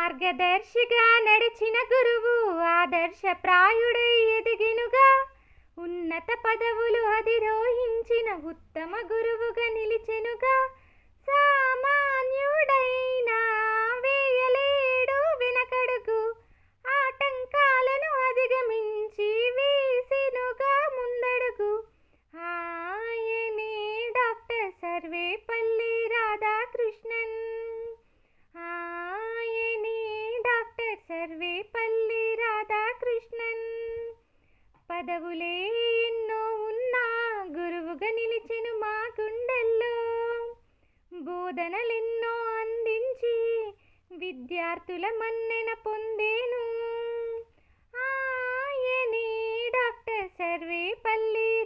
మార్గదర్శిగా నడిచిన గురువు ఆదర్శప్రాయుడై ఎదిగినుగా ఉన్నత పదవులు అధిరోహించిన ఉత్తమ గురువుగా నిలిచెనుగా సామాన్యుడైన వేయలేడు వెనకడుగు ఆటంకాలను అధిగమించి వేసెనుగా ముందడుగు. ఆయనే డాక్టర్ సర్వేపల్లి రాధాకృష్ణ పదవులే ఎన్నో ఉన్నా గురువుగా నిలిచెను మా గుండెల్లో. బోధనలెన్నో అందించి విద్యార్థుల మన్నెన పొందేను. ఆయనే డాక్టర్ సర్వేపల్లి